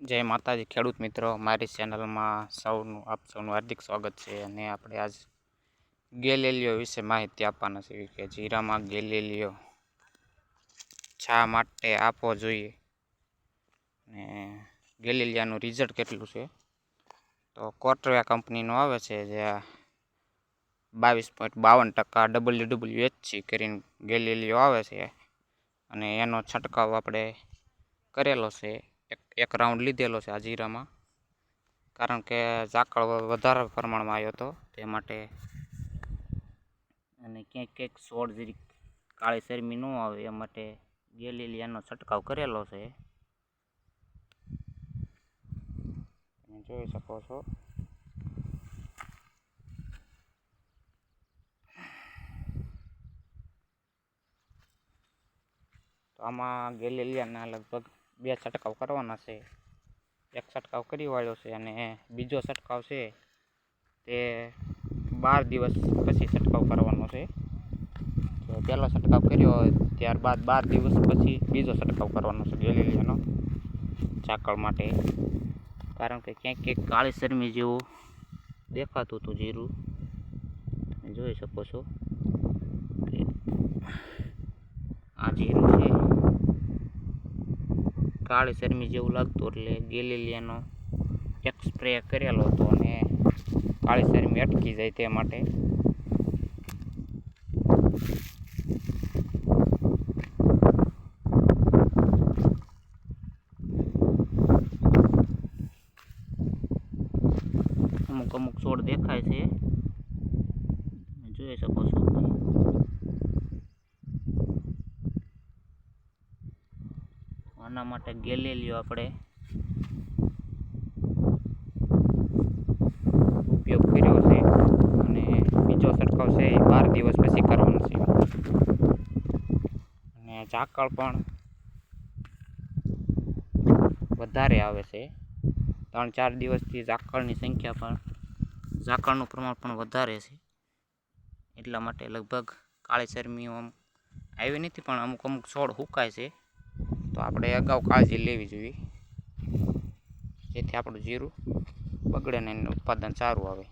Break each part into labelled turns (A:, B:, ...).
A: જય માતાજી, ખેડૂત મિત્રો. મારી ચેનલમાં સૌનું, આપ સૌનું હાર્દિક સ્વાગત છે અને આપણે આજ ગેલેલિયો વિશે માહિતી આપવાના છે કે જીરામાં ગેલેલિયો છા માટે આપવો જોઈએ ને ગેલેલિયાનું રિઝલ્ટ કેટલું છે? તો કોટરિયા કંપનીનું આવે છે જે બાવીસ પોઈન્ટ બાવન ટકા ડબલ્યુ ડબલ્યુ એચસી કરીને ગેલેલિયો આવે છે અને એનો છંટકાવ આપણે કરેલો છે. એક એક રાઉન્ડ લીધેલો છે આ કારણ કે ઝાકળ વધારે પ્રમાણમાં આવ્યો હતો. તે માટે અને ક્યાંક ક્યાંક સોળ જરીક કાળી શરમી ન આવે, એ માટે ગેલેલિયાનો છંટકાવ કરેલો છે. જોઈ શકો છો. તો આમાં ગેલેલિયાના લગભગ બે છંટકાવ કરવાના છે. એક છંટકાવ કરી વાળ્યો છે અને બીજો છંટકાવ છે તે બાર દિવસ પછી છંટકાવ કરવાનો છે. તો પહેલો છંટકાવ કર્યો ત્યારબાદ બાર દિવસ પછી બીજો છંટકાવ કરવાનો છે ગેલેલિયાનો ઝાકળ માટે. કારણ કે ક્યાંક ક્યાંક કાળી શરમી જેવું દેખાતું હતું જીરું. તમે જોઈ શકો છો આ જીરું છે કાળી શરમી જેવું લાગતું એટલે ગેલેલિયાનો એક સ્પ્રે કરેલો હતો અને કાળી શરમી અટકી જાય તે માટે. અમુક અમુક છોડ દેખાય છે. જોઈ શકો છો. આના માટે ગેલેલિયો આપણે. ઉપયોગ કર્યો છે. અને બીજો છંટકાવ છે એ બાર દિવસ પછી કરવાનો છે. અને ઝાકળ પણ વધારે આવે છે. ત્રણ ચાર દિવસથી ઝાકળની સંખ્યા પણ, ઝાકળનું પ્રમાણ પણ વધારે છે. એટલા માટે લગભગ કાળી શરમીઓ આમ આવી નથી, પણ અમુક અમુક છોડ સુકાય છે. આપણે અગાઉ કાળજી લેવી જોઈએ. જેથી આપણું જીરું બગડે ને એનું ઉત્પાદન સારું આવે.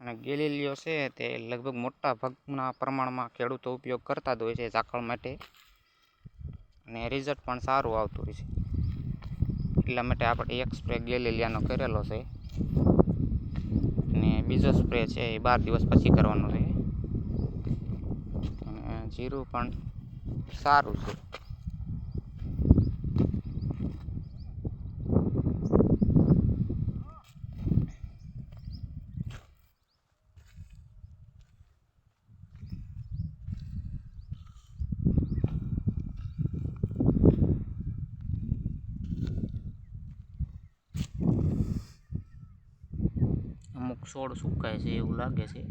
A: અને ગેલેલિયો છે તે લગભગ મોટા ભાગના પ્રમાણમાં ખેડૂતો ઉપયોગ કરતા જ હોય છે ઝાકળ માટે. અને રિઝલ્ટ પણ સારું આવતું હોય છે. એટલા માટે આપણે એક સ્પ્રે ગેલેલિયાનો કરેલો છે. બીજો સ્પ્રે છે એ બાર દિવસ પછી કરવાનો છે. અને જીરું પણ સારું છે. છોડ સુકાય છે એવું લાગે છે.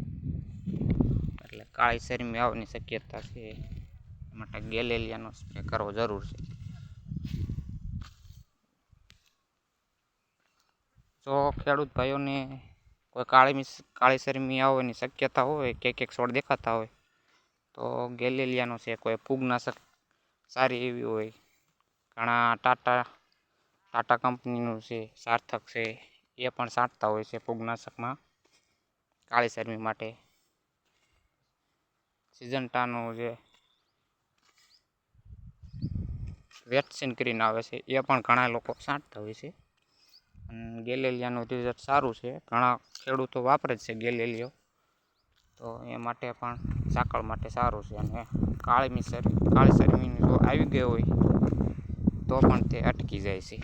A: એટલે કાળી શરમી આવવાની શક્યતા છે. માટે ગેલેલિયાનો સ્પ્રે કરવો જરૂર છે. જો ખેડૂત ભાઈઓને કોઈ કાળી કાળી શરમી આવવાની શક્યતા હોય, કે ક્યાંક છોડ દેખાતા હોય, તો ગેલેલિયાનો છે કોઈ ફૂગનાશક સારી એવી હોય. ઘણા ટાટા ટાટા કંપનીનું છે, સાર્થક છે. એ પણ છાંટતા હોય છે ફૂગનાશકમાં કાળી શરમી માટે. સિઝન્ટાનું જે વેક્સિન કરીને આવે છે, એ પણ ઘણા લોકો છાંટતા હોય છે. અને ગેલેલિયાનું રિઝલ્ટ સારું છે. ઘણા ખેડૂતો વાપરે જ છે ગેલેલિયો. તો એ માટે પણ સાકળ માટે સારું છે. અને કાળમી મિસર કાળી શરમી જો આવી ગઈ હોય, તો પણ તે અટકી જાય છે.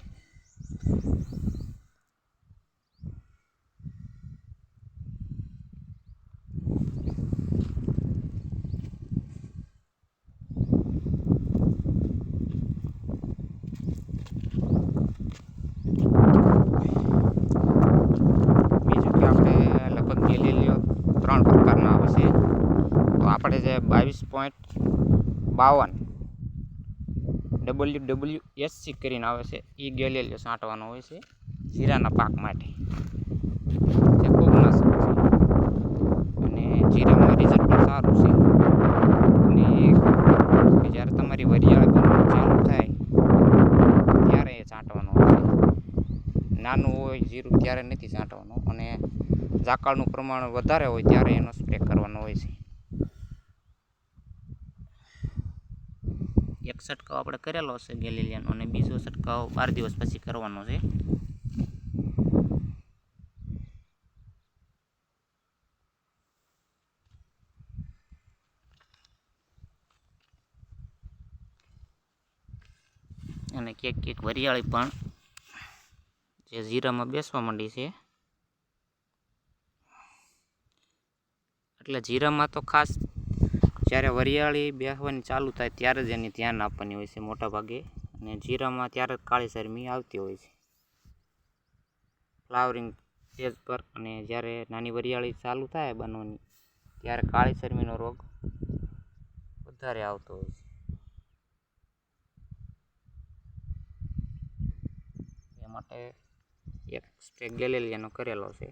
A: બાવીસ પોઈન્ટ બાવન. ડબલ્યુ ડબલ્યુ એસ સી કરીને આવે છે. એ ગેલેલિયો છાંટવાનો હોય છે. જીરાના પાક માટે. જે ખૂબ નાશક છે. અને જીરામાં રિઝલ્ટ પણ સારું છે. અને જ્યારે તમારી વરિયાળ ચાલુ થાય, ત્યારે એ છાંટવાનો હોય છે. નાનું હોય, જીરું ત્યારે નથી છાંટવાનું અને ઝાકળનું પ્રમાણ વધારે હોય, ત્યારે એનો સ્પ્રે કરવાનો હોય છે. એક છંટકાવ આપણે કરેલો છે ગેલેલિયાનો અને બીજો છંટકાવ બાર દિવસ પછી કરવાનો છે. અને ક્યાંક ક્યાંક વરિયાળી પણ જે જીરામાં બેસવા માંડી છે. એટલે જીરામાં તો ખાસ જ્યારે વરિયાળી બેસવાની ચાલુ થાય ત્યારે જ એની ધ્યાન આપવાની હોય છે મોટા ભાગે અને જીરામાં ત્યારે જ કાળી શરમી આવતી હોય છે. ફ્લાવરિંગ સ્ટેજ પર અને જ્યારે નાની વરિયાળી ચાલુ થાય બનવાની, ત્યારે કાળી શરમીનો રોગ વધારે આવતો હોય છે. એ માટે એક સ્પ્રે ગેલેલિયાનો કરેલો છે.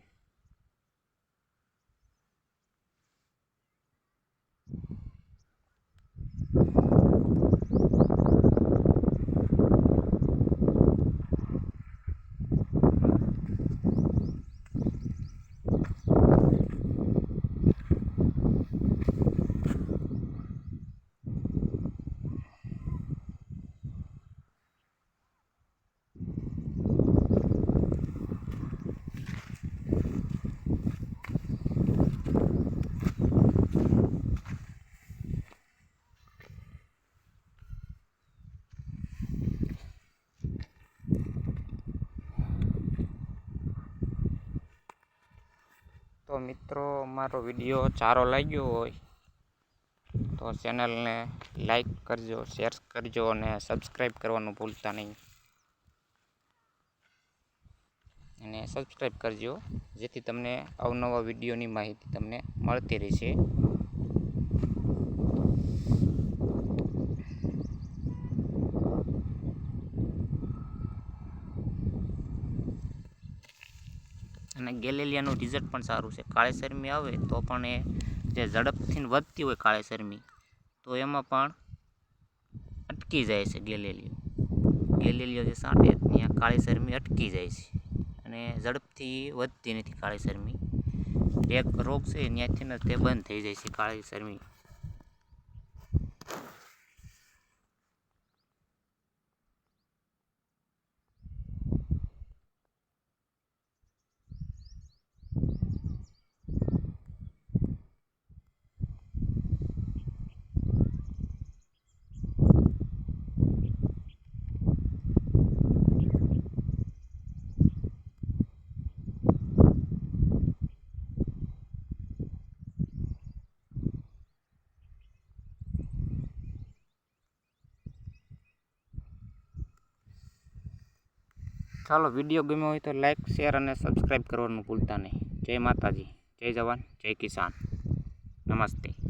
A: તો મિત્રો, મારો વીડિયો સારો લાગ્યો હોય તો ચેનલને લાઈક કરજો, શેર કરજો અને સબસ્ક્રાઈબ કરવાનું ભૂલતા નહીં. અને સબસ્ક્રાઈબ કરજો, જેથી તમને અવનવા વિડીયોની માહિતી તમને મળતી રહેશે અને ગેલેલિયાનું રિઝલ્ટ પણ સારું છે. કાળી શરમી આવે તો પણ એ જે ઝડપથી વધતી હોય કાળી શરમી, તો એમાં પણ અટકી જાય છે ગેલેલિયો. ગેલેલિયો જે સાંટે ત્યાં કાળી શરમી અટકી જાય છે અને ઝડપથી વધતી નથી કાળી શરમી. એક રોગ છે ત્યાંથી તે બંધ થઈ જાય છે કાળી શરમી. ચાલો વીડિયો ગમ્યો હોય તો લાઈક, શેર અને સબસ્ક્રાઈબ કરવાનું ભૂલતા નહીં. જય માતાજી, જય જવાન, જય કિસાન. નમસ્તે.